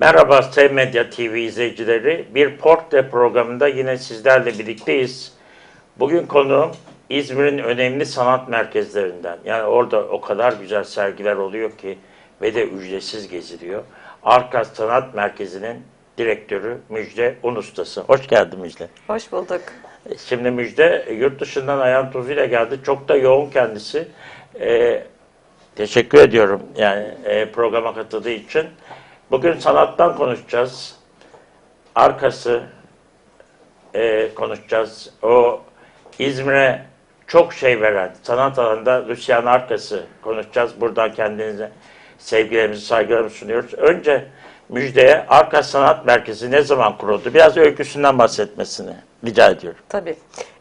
Merhaba Sev Medya TV izleyicileri. Bir portre programında yine sizlerle birlikteyiz. Bugün konuğum İzmir'in önemli sanat merkezlerinden. Yani orada o kadar güzel sergiler oluyor ki ve de ücretsiz geziliyor. Arka Sanat Merkezi'nin direktörü Müjde Un Ustası. Hoş geldin Müjde. Hoş bulduk. Şimdi Müjde yurt dışından ayağın tozuyla geldi. Çok da yoğun kendisi. Ee, teşekkür ediyorum yani e, programa katıldığı için. Bugün sanattan konuşacağız. Arkası e, konuşacağız. O İzmir'e çok şey veren sanat alanında Lucian Arkası konuşacağız. Buradan kendinize sevgilerimizi, saygılarımızı sunuyoruz. Önce Müjde'ye Arka Sanat Merkezi ne zaman kuruldu? Biraz öyküsünden bahsetmesini rica ediyorum. Tabii.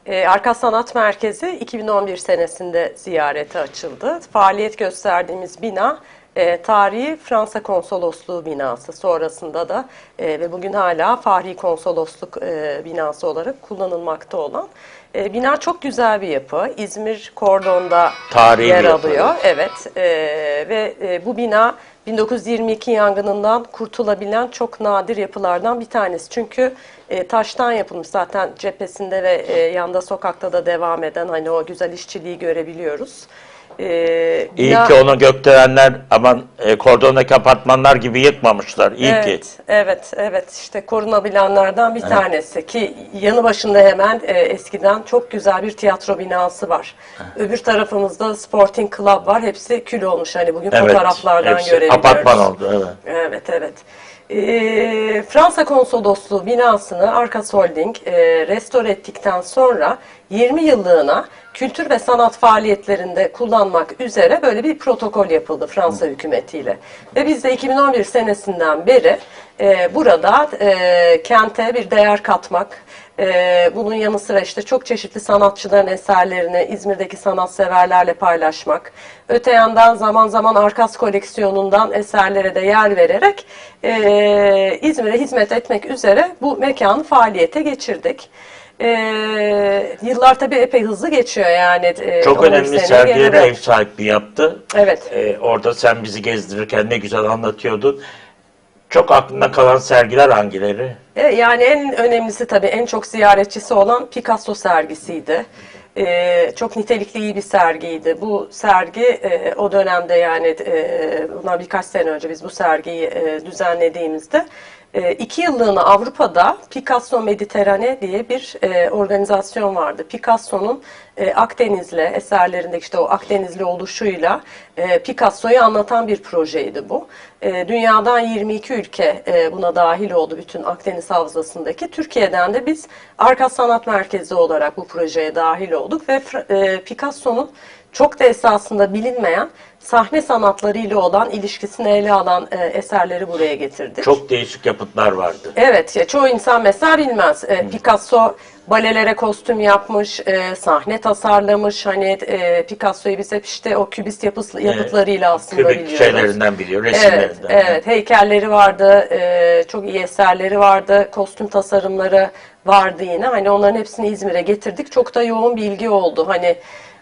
Ee, Arka Sanat Merkezi 2011 senesinde ziyarete açıldı. Faaliyet gösterdiğimiz bina e, tarihi Fransa Konsolosluğu binası. Sonrasında da e, ve bugün hala Fahri Konsolosluk e, binası olarak kullanılmakta olan. E, bina çok güzel bir yapı. İzmir Kordon'da Tarihi yer bir yapı. alıyor. Evet e, ve e, bu bina 1922 yangınından kurtulabilen çok nadir yapılardan bir tanesi. Çünkü e, taştan yapılmış zaten cephesinde ve e, yanda sokakta da devam eden hani o güzel işçiliği görebiliyoruz. E, İyi bina- ki onu gökdelenler aman e, kordondaki apartmanlar gibi yıkmamışlar. İyi ki. Evet, evet, evet. İşte korunabilenlerden bir tanesi ki yanı başında hemen e, eskiden çok güzel bir tiyatro binası var. Öbür tarafımızda Sporting Club var. Hepsi kül olmuş hani bugün Evet. fotoğraflardan hepsi görebiliyoruz. Apartman oldu. Evet. Evet, evet. Ee, Fransa Konsolosluğu binasını Arkas Holding e, restore ettikten sonra 20 yıllığına kültür ve sanat faaliyetlerinde kullanmak üzere böyle bir protokol yapıldı Fransa hükümetiyle. Ve biz de 2011 senesinden beri e, burada e, kente bir değer katmak, ee, bunun yanı sıra işte çok çeşitli sanatçıların eserlerini İzmir'deki sanatseverlerle paylaşmak. Öte yandan zaman zaman Arkas koleksiyonundan eserlere de yer vererek e, İzmir'e hizmet etmek üzere bu mekanı faaliyete geçirdik. Ee, yıllar tabii epey hızlı geçiyor yani. e, Çok 13 önemli sergilere geride. ev sahipliği yaptı. Evet. E, orada sen bizi gezdirirken ne güzel anlatıyordun. Çok aklında kalan sergiler hangileri? E, Yani en önemlisi tabii en çok ziyaretçisi olan Picasso sergisiydi. E, çok nitelikli iyi bir sergiydi. Bu sergi e, o dönemde yani e, bundan birkaç sene önce biz bu sergiyi e, düzenlediğimizde e, iki yıllığına Avrupa'da Picasso Mediterrane diye bir e, organizasyon vardı. Picasso'nun e, Akdeniz'le eserlerindeki işte o Akdenizli oluşuyla e, Picasso'yu anlatan bir projeydi bu. E, dünyadan 22 ülke e, buna dahil oldu bütün Akdeniz Havzası'ndaki. Türkiye'den de biz Arka Sanat Merkezi olarak bu projeye dahil olduk ve e, Picasso'nun çok da esasında bilinmeyen sahne sanatlarıyla olan ilişkisini ele alan e, eserleri buraya getirdik. Çok değişik yapıtlar vardı. Evet, ya çoğu insan mesela bilmez. E, Picasso balelere kostüm yapmış, e, sahne tasarlamış. Hani e, Picasso'yu biz hep işte o kübist yapısı, yapıtlarıyla aslında Kübik biliyoruz. şeylerinden biliyor, Evet, resimlerinden. evet. Heykelleri vardı, e, çok iyi eserleri vardı, kostüm tasarımları vardı yine. Hani onların hepsini İzmir'e getirdik. Çok da yoğun bir ilgi oldu. Hani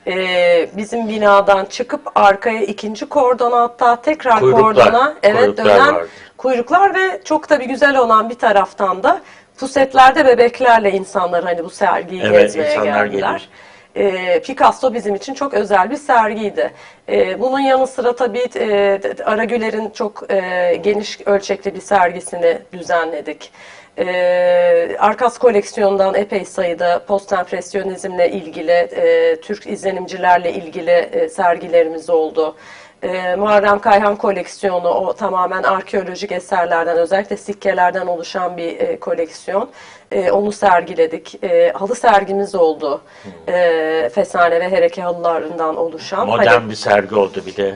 e, bizim binadan çıkıp arkaya ikinci kordona hatta tekrar Kuyruklar, kordona evet kuyruklar dönen vardı. kuyruklar ve çok da bir güzel olan bir taraftan da pusetlerde bebeklerle insanlar hani bu sergiyi Evet, gezmeye insanlar geldiler. Ee, Picasso bizim için çok özel bir sergiydi. Ee, bunun yanı sıra tabii e, Aragüler'in çok e, geniş ölçekli bir sergisini düzenledik. Ee, Arkas koleksiyondan epey sayıda post-empresyonizmle ilgili, e, Türk izlenimcilerle ilgili e, sergilerimiz oldu. Ee, Muharrem Kayhan koleksiyonu o tamamen arkeolojik eserlerden özellikle sikkelerden oluşan bir e, koleksiyon. E, onu sergiledik. E, halı sergimiz oldu. E, fesane ve hereke halılarından oluşan. Modern Hani- bir sergi oldu bir de.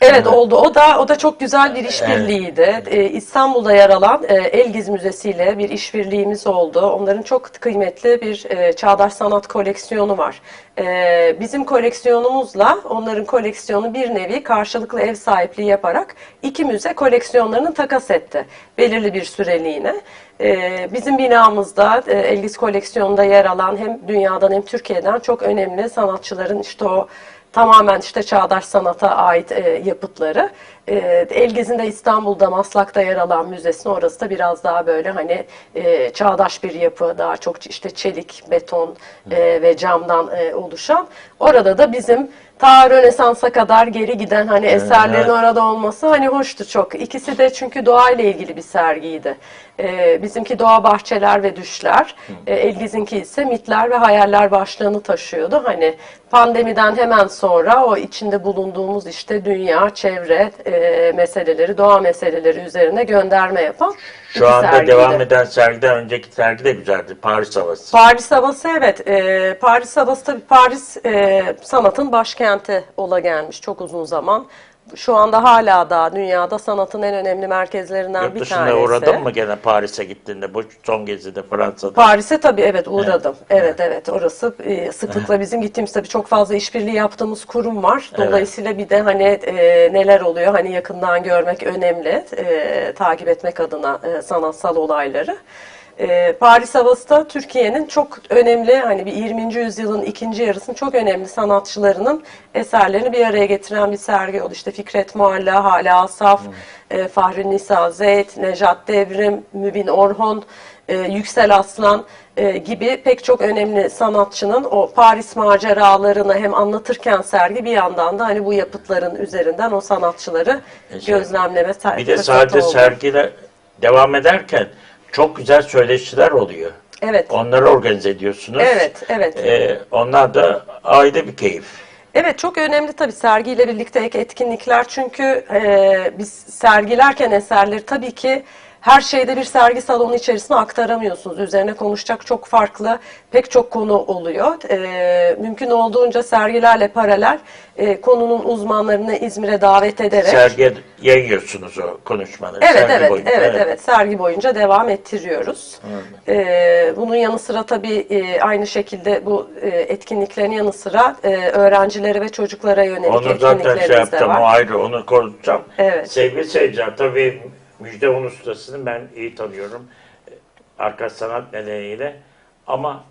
Evet oldu. O da o da çok güzel bir işbirliğiydi. Ee, İstanbul'da yer alan e, Elgiz Müzesi ile bir işbirliğimiz oldu. Onların çok kıymetli bir e, çağdaş sanat koleksiyonu var. E, bizim koleksiyonumuzla onların koleksiyonu bir nevi karşılıklı ev sahipliği yaparak iki müze koleksiyonlarını takas etti. Belirli bir süreliğine. E, bizim binamızda e, Elgiz koleksiyonunda yer alan hem dünyadan hem Türkiye'den çok önemli sanatçıların işte o tamamen işte çağdaş sanata ait e, yapıtları E, Elgez'in İstanbul'da Maslak'ta yer alan müzesinin orası da biraz daha böyle hani e, çağdaş bir yapı, daha çok işte çelik, beton e, ve camdan e, oluşan. Orada da bizim ta Rönesans'a kadar geri giden hani eserlerin evet. orada olması hani hoştu çok. İkisi de çünkü doğayla ilgili bir sergiydi. Ee, bizimki doğa bahçeler ve düşler. Ee, Elgiz'inki ise mitler ve hayaller başlığını taşıyordu. Hani pandemiden hemen sonra o içinde bulunduğumuz işte dünya, çevre e, meseleleri, doğa meseleleri üzerine gönderme yapan Şu anda sergiydi. devam eden sergiden önceki sergi de güzeldi. Paris havası. Paris havası evet. Ee, Paris havası tabii Paris e, sanatın başkenti ola gelmiş çok uzun zaman. Şu anda hala da dünyada sanatın en önemli merkezlerinden Yurt bir tanesi. uğradın mı gene Paris'e gittiğinde bu son gezide Fransa'da? Paris'e tabii evet uğradım. Evet evet, orası e, sıklıkla bizim gittiğimiz tabii çok fazla işbirliği yaptığımız kurum var. Dolayısıyla bir de hani e, neler oluyor hani yakından görmek önemli. e, takip etmek adına e, sanatsal olayları. E, Paris havası da Türkiye'nin çok önemli hani bir 20. yüzyılın ikinci yarısının çok önemli sanatçılarının eserlerini bir araya getiren bir sergi oldu. İşte Fikret Mualla, Hala Asaf, e, Fahri Nisa Zeyd, Nejat Devrim, Mübin Orhon, e, Yüksel Aslan e, gibi pek çok önemli sanatçının o Paris maceralarını hem anlatırken sergi bir yandan da hani bu yapıtların üzerinden o sanatçıları gözlemleme ser- Bir de sadece oldu. sergiyle devam ederken çok güzel söyleşiler oluyor. Evet. Onları organize ediyorsunuz. Evet, evet. Ee, onlar da ayrı bir keyif. Evet çok önemli tabii sergiyle birlikte etkinlikler çünkü e, biz sergilerken eserleri tabii ki her şeyde bir sergi salonu içerisine aktaramıyorsunuz. Üzerine konuşacak çok farklı pek çok konu oluyor. E, mümkün olduğunca sergilerle paralel e, konunun uzmanlarını İzmir'e davet ederek Sergiye yayıyorsunuz o konuşmaları. Evet sergi evet boyunca. evet evet sergi boyunca devam ettiriyoruz. Ee, bunun yanı sıra tabii e, aynı şekilde bu e, etkinliklerin yanı sıra e, öğrencilere ve çocuklara yönelik Onu zaten şey etkinliklerimiz de yapacağım, o var. ayrı, onu konuşacağım. Evet. Sevgili seyirciler, tabii Müjde Un ustasını ben iyi tanıyorum. Arka sanat nedeniyle. Ama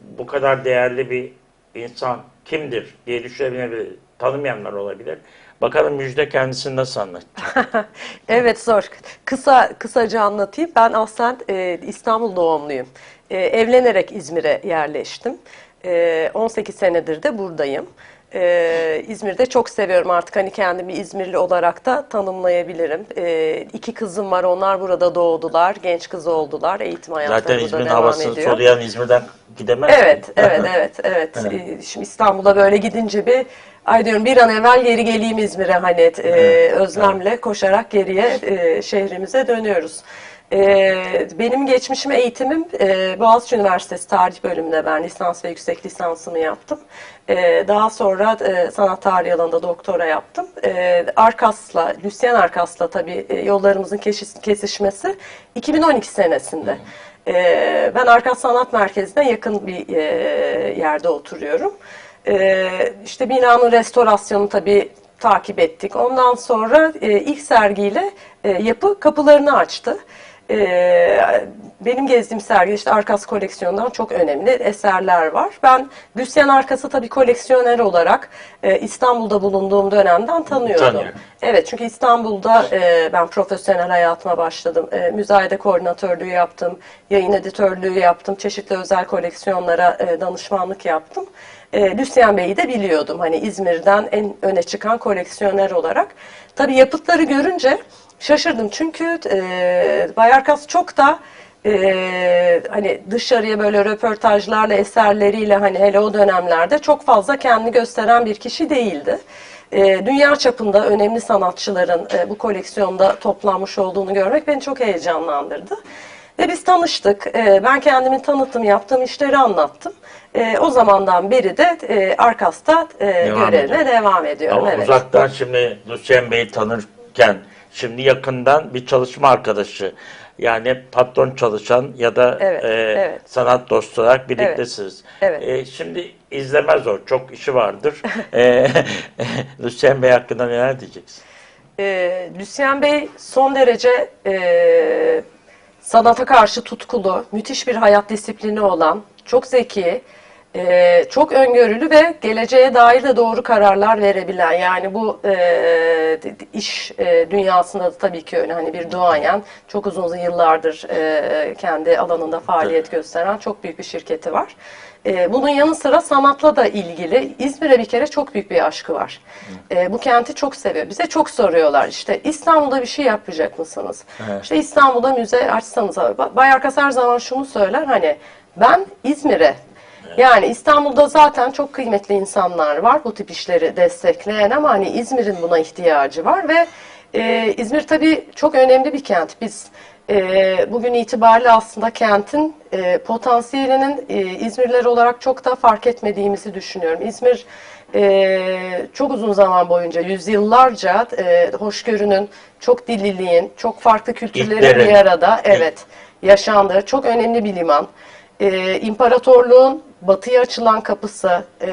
bu kadar değerli bir insan kimdir diye düşünebilir, tanımayanlar olabilir. Bakalım Müjde kendisini nasıl anlatacak? Evet zor. Kısa kısaca anlatayım. Ben aslen e, İstanbul doğumluyum. E, evlenerek İzmir'e yerleştim. E, 18 senedir de buradayım. E, İzmir'de çok seviyorum artık hani kendimi İzmirli olarak da tanımlayabilirim. E, iki kızım var onlar burada doğdular. Genç kız oldular. Eğitim hayatları Zaten burada İzmir'in devam havasını ediyor. soluyan İzmir'den gidemez. Evet, evet, evet, evet. Ee, Şimdi İstanbul'a böyle gidince bir ay diyorum bir an evvel geri geleyim İzmir'e hani e, özlemle koşarak geriye e, şehrimize dönüyoruz. E, benim geçmişim eğitimim e, Boğaziçi Üniversitesi Tarih Bölümünde ben lisans ve yüksek lisansımı yaptım. E, daha sonra e, sanat tarihi alanında doktora yaptım. E, Arkas'la, Lucien Arkas'la tabii e, yollarımızın kesişmesi 2012 senesinde. Ee, ben Arkas Sanat Merkezi'ne yakın bir e, yerde oturuyorum. Ee, işte binanın restorasyonu tabii takip ettik. Ondan sonra e, ilk sergiyle e, yapı kapılarını açtı. Ee, benim gezdiğim sergi işte Arkas koleksiyonundan çok önemli eserler var. Ben Lucien Arkas'ı tabii koleksiyoner olarak e, İstanbul'da bulunduğum dönemden tanıyordum. Tanıyorum. Evet çünkü İstanbul'da e, ben profesyonel hayatıma başladım. E, müzayede koordinatörlüğü yaptım, yayın editörlüğü yaptım, çeşitli özel koleksiyonlara e, danışmanlık yaptım. E, Lucien Bey'i de biliyordum hani İzmir'den en öne çıkan koleksiyoner olarak. Tabii yapıtları görünce şaşırdım çünkü e, Bay Arkas çok da e, hani dışarıya böyle röportajlarla, eserleriyle hani hele o dönemlerde çok fazla kendini gösteren bir kişi değildi. E, dünya çapında önemli sanatçıların e, bu koleksiyonda toplanmış olduğunu görmek beni çok heyecanlandırdı. Ve biz tanıştık. E, ben kendimin tanıtım yaptığım işleri anlattım. E, o zamandan beri de e, Arkas'ta e, Devam görevime ediyor. devam ediyorum. Ama evet. uzaktan şimdi Lucien Bey'i tanırken şimdi yakından bir çalışma arkadaşı yani patron çalışan ya da Evet, e, evet. sanat dostu olarak birliktesiniz. Evet. E, şimdi izlemez o. Çok işi vardır. e, Lucien Bey hakkında neler diyeceksin? E, Lucien Bey son derece e, sanata karşı tutkulu, müthiş bir hayat disiplini olan, çok zeki, e, çok öngörülü ve geleceğe dair de doğru kararlar verebilen yani bu e, iş e, dünyasında da tabii ki öyle hani bir duayen çok uzun yıllardır e, kendi alanında faaliyet gösteren çok büyük bir şirketi var. E, bunun yanı sıra sanatla da ilgili İzmir'e bir kere çok büyük bir aşkı var. E, bu kenti çok seviyor. Bize çok soruyorlar işte İstanbul'da bir şey yapacak mısınız? Evet. İşte İstanbul'da müze açsanız. Bay Arkas her zaman şunu söyler hani ben İzmir'e yani İstanbul'da zaten çok kıymetli insanlar var bu tip işleri destekleyen ama hani İzmir'in buna ihtiyacı var ve e, İzmir tabii çok önemli bir kent. Biz e, bugün itibariyle aslında kentin e, potansiyelinin e, İzmirliler olarak çok da fark etmediğimizi düşünüyorum. İzmir e, çok uzun zaman boyunca, yüzyıllarca e, hoşgörünün, çok dilliliğin, çok farklı kültürlerin İlklerin. bir arada evet yaşandığı çok önemli bir liman. E, imparatorluğun batıya açılan kapısı, e,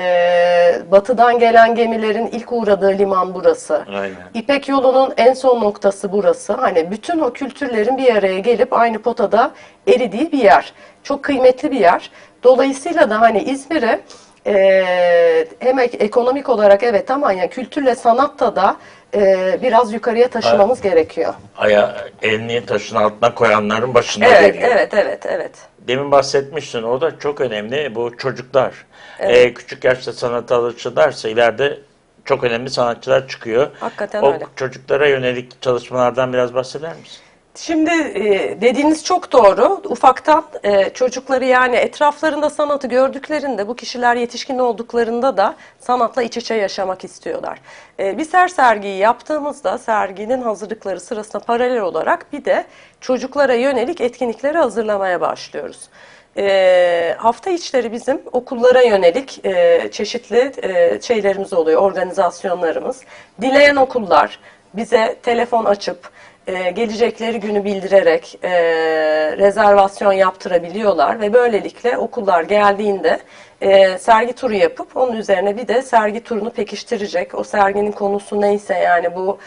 batıdan gelen gemilerin ilk uğradığı liman burası. Aynen. İpek yolunun en son noktası burası. Hani bütün o kültürlerin bir araya gelip aynı potada eridiği bir yer. Çok kıymetli bir yer. Dolayısıyla da hani İzmir'e e, hem ek- ekonomik olarak evet ama yani kültürle sanatta da e, biraz yukarıya taşımamız gerekiyor. Aya, elini taşın altına koyanların başına Evet, geliyor. evet, evet, evet. Demin bahsetmiştin o da çok önemli bu çocuklar. Ee, küçük yaşta sanata alışırlarsa ileride çok önemli sanatçılar çıkıyor. Hakikaten o öyle. çocuklara yönelik çalışmalardan biraz bahseder misin? Şimdi e, dediğiniz çok doğru. Ufaktan e, çocukları yani etraflarında sanatı gördüklerinde bu kişiler yetişkin olduklarında da sanatla iç içe yaşamak istiyorlar. E, biz her sergiyi yaptığımızda serginin hazırlıkları sırasında paralel olarak bir de çocuklara yönelik etkinlikleri hazırlamaya başlıyoruz. E, hafta içleri bizim okullara yönelik e, çeşitli e, şeylerimiz oluyor, organizasyonlarımız. Dileyen okullar bize telefon açıp e, gelecekleri günü bildirerek e, rezervasyon yaptırabiliyorlar ve böylelikle okullar geldiğinde e, sergi turu yapıp onun üzerine bir de sergi turunu pekiştirecek. O serginin konusu neyse yani bu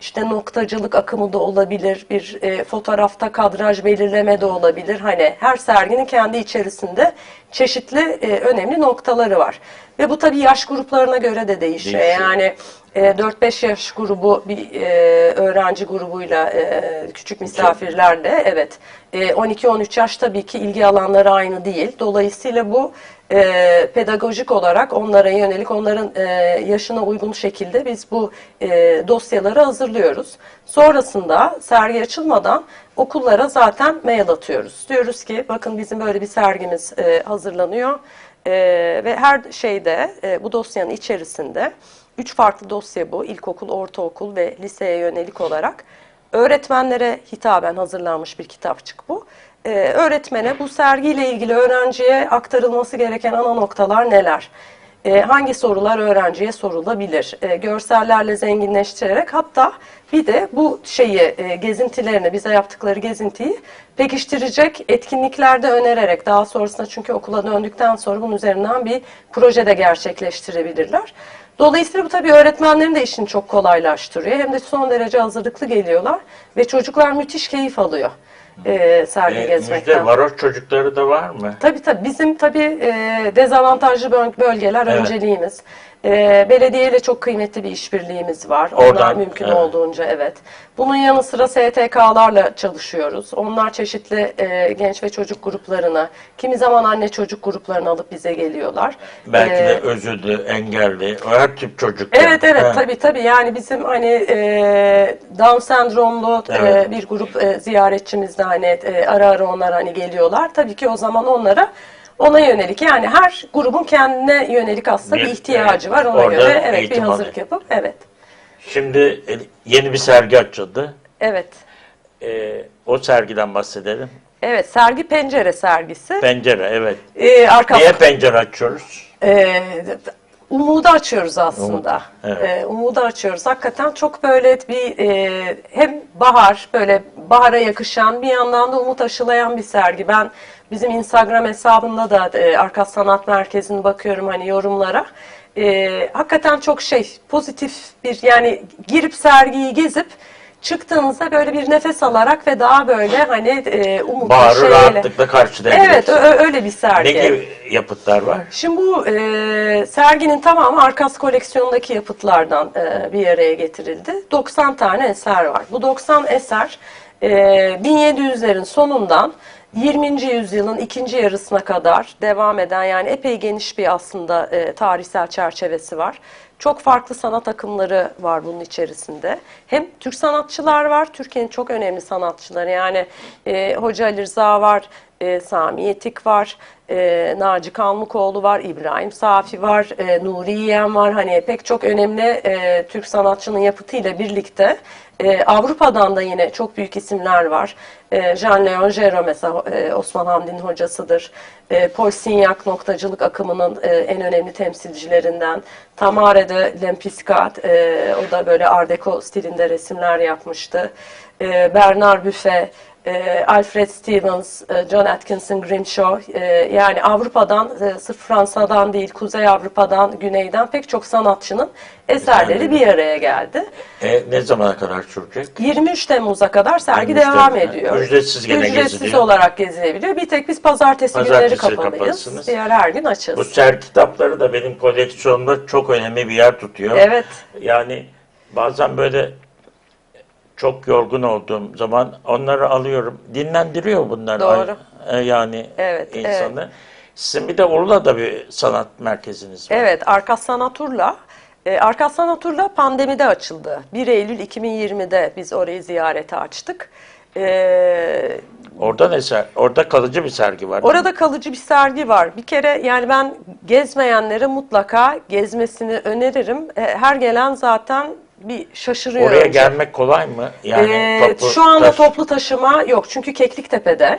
işte noktacılık akımı da olabilir, bir e, fotoğrafta kadraj belirleme de olabilir. Hani her serginin kendi içerisinde çeşitli e, önemli noktaları var. Ve bu tabii yaş gruplarına göre de değişiyor. Değişiyor. Yani e, 4-5 yaş grubu bir e, öğrenci grubuyla e, küçük misafirlerle evet e, 12-13 yaş tabii ki ilgi alanları aynı değil. Dolayısıyla bu e, pedagojik olarak onlara yönelik onların e, yaşına uygun şekilde biz bu e, dosyaları hazırlıyoruz. Sonrasında sergi açılmadan okullara zaten mail atıyoruz. Diyoruz ki bakın bizim böyle bir sergimiz e, hazırlanıyor. E, ve her şeyde e, bu dosyanın içerisinde üç farklı dosya bu. İlkokul, ortaokul ve liseye yönelik olarak öğretmenlere hitaben hazırlanmış bir kitapçık bu. E, öğretmene bu sergiyle ilgili öğrenciye aktarılması gereken ana noktalar neler? E, hangi sorular öğrenciye sorulabilir? E, görsellerle zenginleştirerek hatta bir de bu şeyi e, gezintilerini bize yaptıkları gezintiyi pekiştirecek etkinliklerde önererek daha sonrasında çünkü okula döndükten sonra bunun üzerinden bir proje de gerçekleştirebilirler. Dolayısıyla bu tabii öğretmenlerin de işini çok kolaylaştırıyor. Hem de son derece hazırlıklı geliyorlar ve çocuklar müthiş keyif alıyor e, sergi Ee, gezmekten. müjde varoş çocukları da var mı? Tabii tabii bizim tabii e, dezavantajlı böl- bölgeler Evet. önceliğimiz. E, belediyeyle çok kıymetli bir işbirliğimiz var. Onlar Oradan, mümkün evet. olduğunca evet. Bunun yanı sıra STK'larla çalışıyoruz. Onlar çeşitli e, genç ve çocuk gruplarını, kimi zaman anne çocuk gruplarını alıp bize geliyorlar. Belki E, de özürlü, engelli, her tip çocuk. Evet evet Ha. tabii tabii yani bizim hani e, Down sendromlu e, Evet. bir grup e, ziyaretçimiz de hani e, ara ara onlar hani geliyorlar. Tabii ki o zaman onlara ona yönelik yani her grubun kendine yönelik aslında bir, Bir, ihtiyacı evet, var. Ona göre evet bir hazırlık alıyor. yapıp evet. Şimdi e, yeni bir sergi açıldı. Evet. Ee, o sergiden bahsedelim. Evet sergi pencere sergisi. Pencere, evet. E, arka Niye pencere açıyoruz? Ee, umudu açıyoruz aslında. Umut, evet. Ee, umudu açıyoruz. Hakikaten çok böyle bir e, hem bahar böyle bahara yakışan bir yandan da umut aşılayan bir sergi. Ben bizim Instagram hesabında da e, Arkas Sanat Merkezi'ne bakıyorum hani yorumlara. E, hakikaten çok şey pozitif bir yani girip sergiyi gezip çıktığınızda böyle bir nefes alarak ve daha böyle hani e, umutlu Baharı şeyle. rahatlıkla karşılayabiliriz. Evet öyle bir sergi. Ne gibi yapıtlar var? Şimdi bu e, serginin tamamı Arkas koleksiyonundaki yapıtlardan e, bir araya getirildi. 90 tane eser var. Bu 90 eser e, 1700'lerin sonundan 20. yüzyılın ikinci yarısına kadar devam eden yani epey geniş bir aslında e, tarihsel çerçevesi var. Çok farklı sanat akımları var bunun içerisinde. Hem Türk sanatçılar var, Türkiye'nin çok önemli sanatçıları. Yani e, Hoca Ali Rıza var, e, Sami Yetik var, e, Naci Kalmıkoğlu var, İbrahim Safi var, e, Nuri Yiyen var. Hani pek çok önemli e, Türk sanatçının yapıtıyla birlikte e, Avrupa'dan da yine çok büyük isimler var. E, Jean-Léon Gero mesela e, Osman Hamdi'nin hocasıdır. E, Paul Signac noktacılık akımının e, en önemli temsilcilerinden. Tamare de Lempiscat, e, o da böyle Art Deco stilinde resimler yapmıştı. E, Bernard Buffet, e, Alfred Stevens, e, John Atkinson Grimshaw, e, yani Avrupa'dan, e, sırf Fransa'dan değil, Kuzey Avrupa'dan, Güney'den pek çok sanatçının eserleri bir araya geldi. E, ne zamana kadar sürecek? 23 Temmuz'a kadar sergi 23 devam Temmuz. ediyor. Ücretsiz gene Ücretsiz geziliyor. olarak gezilebiliyor. Bir tek biz pazartesi, Pazartesi günleri kapalıyız. Diğer her gün Bu açığız. sergi kitapları da benim koleksiyonumda çok önemli bir yer tutuyor. Evet. Yani bazen böyle çok yorgun olduğum zaman onları alıyorum. Dinlendiriyor bunlar. Doğru. E, Yani Evet, insanı. Sizin bir de Urla'da bir sanat merkeziniz var. Evet, Arkas Sanatur'la e, Arkas Sanatur'la pandemide açıldı. 1 Eylül 2020'de biz orayı ziyarete açtık. E, Orada ne ser- Orada kalıcı bir sergi var. Orada kalıcı bir sergi var. Bir kere yani ben gezmeyenlere mutlaka gezmesini öneririm. E, Her gelen zaten bir şaşırıyor. Oraya önce. gelmek kolay mı? Yani Ee, toplu şu anda taş- toplu taşıma yok çünkü Kekliktepe'de.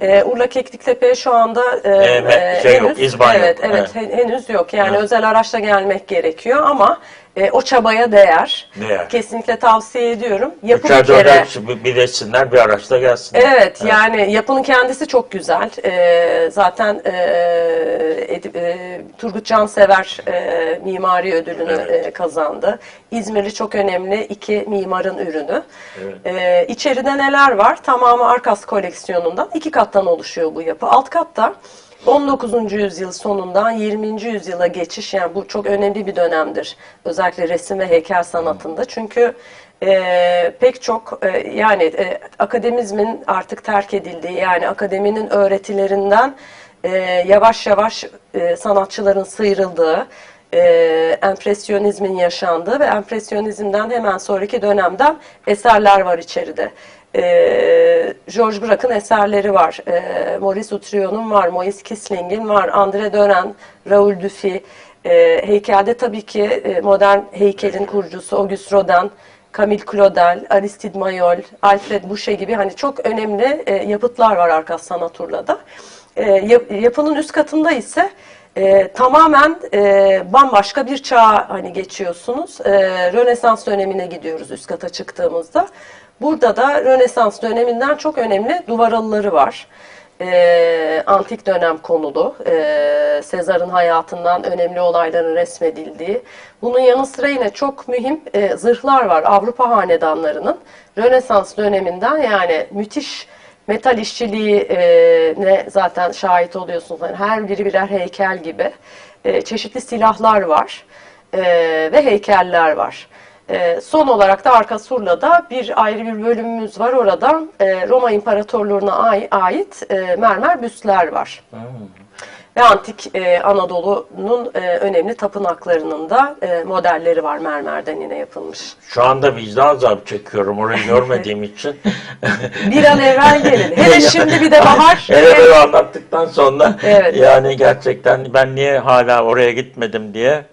Ee, Urla Kekliktepe'ye şu anda e, me- e, şey yok, izban yok. evet, evet, Evet. hen- henüz yok. Yani Evet. özel araçla gelmek gerekiyor ama e, o çabaya değer. Değer. Kesinlikle tavsiye ediyorum. Yapı bir kere. birleşsinler bir araçla gelsinler. Evet, yani yapının kendisi çok güzel. Ee, zaten e, Edip- e, Turgut Cansever e, mimari ödülünü Evet. e, kazandı. İzmirli çok önemli iki mimarın ürünü. Evet. Ee, içeride neler var? Tamamı Arkas koleksiyonundan. iki kattan oluşuyor bu yapı. Alt katta 19. yüzyıl sonundan 20. yüzyıla geçiş yani bu çok önemli bir dönemdir. Özellikle resim ve heykel sanatında. Çünkü e, pek çok e, yani e, akademizmin artık terk edildiği yani akademinin öğretilerinden e, yavaş yavaş e, sanatçıların sıyrıldığı e, empresyonizmin yaşandığı ve empresyonizmden hemen sonraki dönemden eserler var içeride. E, George Braque'ın eserleri var, e, Maurice Utrion'un var, Moïse Kisling'in var, André Dören, Raoul Dufy. E, heykelde tabii ki e, modern heykelin kurucusu Auguste Rodin, Camille Claudel, Aristide Mayol, Alfred Boucher gibi hani çok önemli e, yapıtlar var Arkas Sanaturla'da. E, yap- yapının üst katında ise e, tamamen e, bambaşka bir çağa hani geçiyorsunuz. E, Rönesans dönemine gidiyoruz üst kata çıktığımızda. Burada da Rönesans döneminden çok önemli duvaralıları var. E, antik dönem konulu, e, Sezar'ın hayatından önemli olayların resmedildiği. Bunun yanı sıra yine çok mühim e, zırhlar var Avrupa hanedanlarının. Rönesans döneminden yani müthiş metal işçiliği e, ne zaten şahit oluyorsunuz. Yani her biri birer heykel gibi. E, çeşitli silahlar var e, ve heykeller var. E, son olarak da Arka Surla'da bir ayrı bir bölümümüz var. Orada e, Roma İmparatorluğu'na ai- ait e, mermer büstler var. Ve antik e, Anadolu'nun e, önemli tapınaklarının da e, modelleri var mermerden yine yapılmış. Şu anda vicdan azabı çekiyorum orayı görmediğim için. Bir an evvel gelin. Hele şimdi bir de bahar. Hele böyle anlattıktan sonra Evet. yani gerçekten ben niye hala oraya gitmedim diye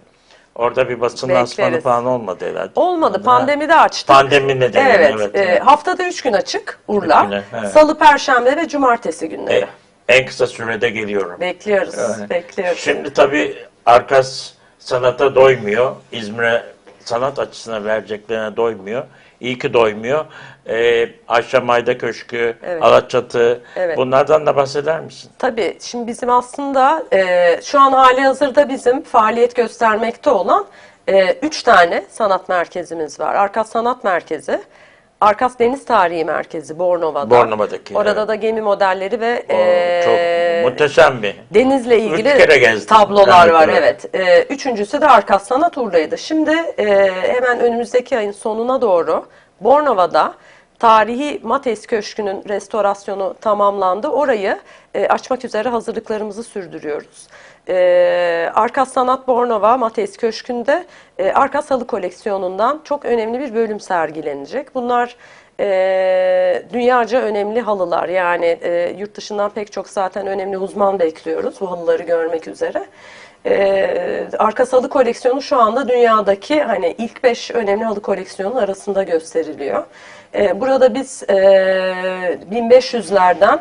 orada bir basın lansmanı falan olmadı herhalde. Olmadı. Ha. Pandemide açtık. Pandemi nedeniyle Evet. evet. e, haftada üç gün açık Urla. Güne, evet. Salı, Perşembe ve Cumartesi günleri. E, en kısa sürede geliyorum. Bekliyoruz. Evet. Bekliyoruz. Şimdi tabii Arkas sanata doymuyor. İzmir'e sanat açısına vereceklerine doymuyor. İyi ki doymuyor. Ee, Ayşe Mayda Köşkü, Evet. Alaçatı Evet. bunlardan da bahseder misin? Tabii şimdi bizim aslında e, şu an hali hazırda bizim faaliyet göstermekte olan e, üç tane sanat merkezimiz var. Arkas Sanat Merkezi, Arkas Deniz Tarihi Merkezi Bornova'da. Bornova'daki, Orada evet. da gemi modelleri ve O e, çok Muhteşem bir. denizle ilgili Üç kere gezdim. tablolar var. Evet. Ee, üçüncüsü de Arkas Sanat Urla'ydı. Şimdi e, hemen önümüzdeki ayın sonuna doğru Bornova'da tarihi Mates Köşkü'nün restorasyonu tamamlandı. Orayı e, açmak üzere hazırlıklarımızı sürdürüyoruz. E, Arkas Sanat Bornova Mates Köşkü'nde e, Arkas Halı Koleksiyonu'ndan çok önemli bir bölüm sergilenecek. Bunlar e, dünyaca önemli halılar yani e, yurt dışından pek çok zaten önemli uzman bekliyoruz bu halıları görmek üzere. E, Arkas Halı koleksiyonu şu anda dünyadaki hani ilk 5 önemli halı koleksiyonu arasında gösteriliyor. E, burada biz e, 1500'lerden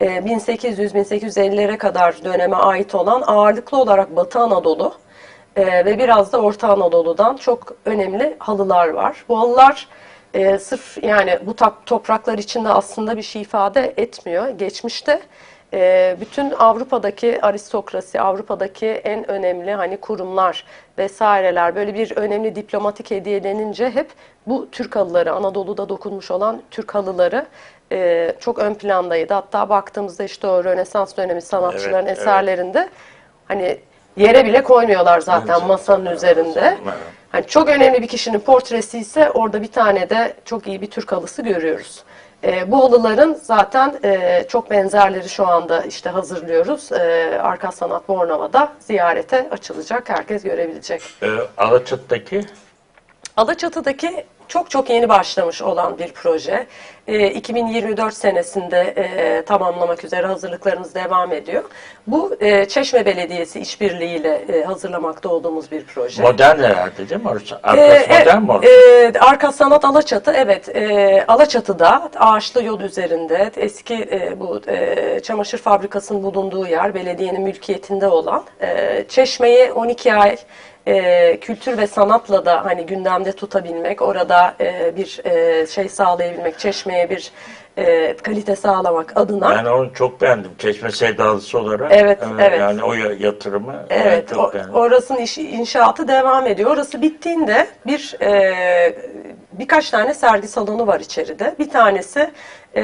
1800-1850'lere kadar döneme ait olan ağırlıklı olarak Batı Anadolu e, ve biraz da Orta Anadolu'dan çok önemli halılar var. Bu halılar e, sırf yani bu topraklar içinde aslında bir şey ifade etmiyor. Geçmişte e, bütün Avrupa'daki aristokrasi, Avrupa'daki en önemli hani kurumlar vesaireler böyle bir önemli diplomatik hediyelenince hep bu Türk halıları, Anadolu'da dokunmuş olan Türk halıları e, çok ön plandaydı. Hatta baktığımızda işte o Rönesans dönemi sanatçıların Evet, evet. eserlerinde hani yere bile koymuyorlar zaten masanın üzerinde. Hani çok önemli bir kişinin portresi ise orada bir tane de çok iyi bir Türk halısı görüyoruz. Ee, bu halıların zaten e, çok benzerleri şu anda işte hazırlıyoruz. Ee, Arka Sanat Bornova'da ziyarete açılacak. Herkes görebilecek. Ee, Alaçatı'daki Alaçatı'daki çok çok yeni başlamış olan bir proje. Ee, 2024 senesinde e, tamamlamak üzere hazırlıklarımız devam ediyor. Bu e, Çeşme Belediyesi işbirliğiyle e, hazırlamakta olduğumuz bir proje. modern herhalde değil mi orası? Ee, Arkası modern mi orası? e, Arka Sanat Alaçatı evet e, Alaçatı'da ağaçlı yol üzerinde eski e, bu e, çamaşır fabrikasının bulunduğu yer belediyenin mülkiyetinde olan e, Çeşme'yi 12 ay e, kültür ve sanatla da hani gündemde tutabilmek orada e, bir e, şey sağlayabilmek Çeşme'ye bir e, kalite sağlamak adına Ben onu çok beğendim. Çeşme sevdalısı olarak. Evet, Ee, evet. Yani o ya- yatırımı Evet, çok o- beğendim. orasının iş, inşaatı devam ediyor. Orası bittiğinde bir e, birkaç tane sergi salonu var içeride. Bir tanesi e,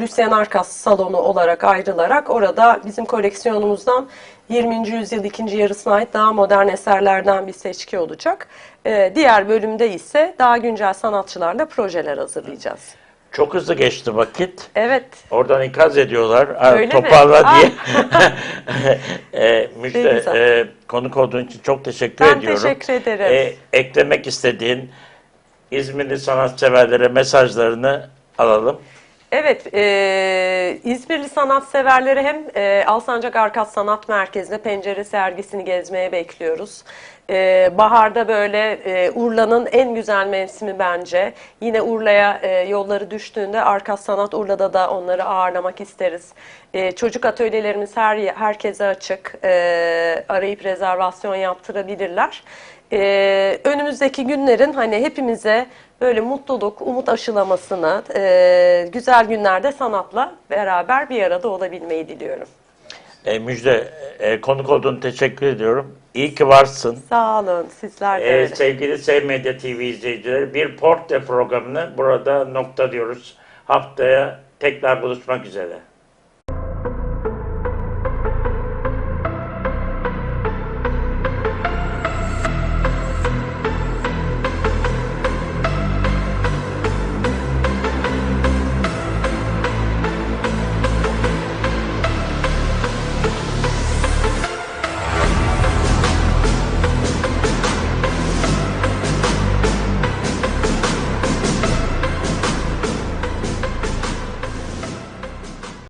Lucien Arcas salonu olarak ayrılarak orada bizim koleksiyonumuzdan 20. yüzyıl ikinci yarısına ait daha modern eserlerden bir seçki olacak. E, diğer bölümde ise daha güncel sanatçılarla projeler hazırlayacağız. Çok hızlı geçti vakit. Evet, Oradan ikaz ediyorlar. Öyle mi? toparla Ah. diye. e, Müjde, e, konuk olduğun için çok teşekkür Ben ediyorum. teşekkür ederim. E, eklemek istediğin İzmirli sanatseverlere mesajlarını alalım. Evet, e, İzmirli sanatseverleri hem e, Alsancak Arkas Sanat Merkezi'nde pencere sergisini gezmeye bekliyoruz. E, baharda böyle e, Urla'nın en güzel mevsimi bence. Yine Urla'ya e, yolları düştüğünde Arkas Sanat Urla'da da onları ağırlamak isteriz. E, çocuk atölyelerimiz her herkese açık. E, arayıp rezervasyon yaptırabilirler. Ee, önümüzdeki günlerin hani hepimize böyle mutluluk, umut aşılamasını, e, güzel günlerde sanatla beraber bir arada olabilmeyi diliyorum. E, Müjde, e, konuk olduğun teşekkür ediyorum. İyi ki varsın. Sağ olun, sizler de Ee, öyle. sevgili Sev Medya TV izleyicileri bir portre programını burada nokta diyoruz. Haftaya tekrar buluşmak üzere.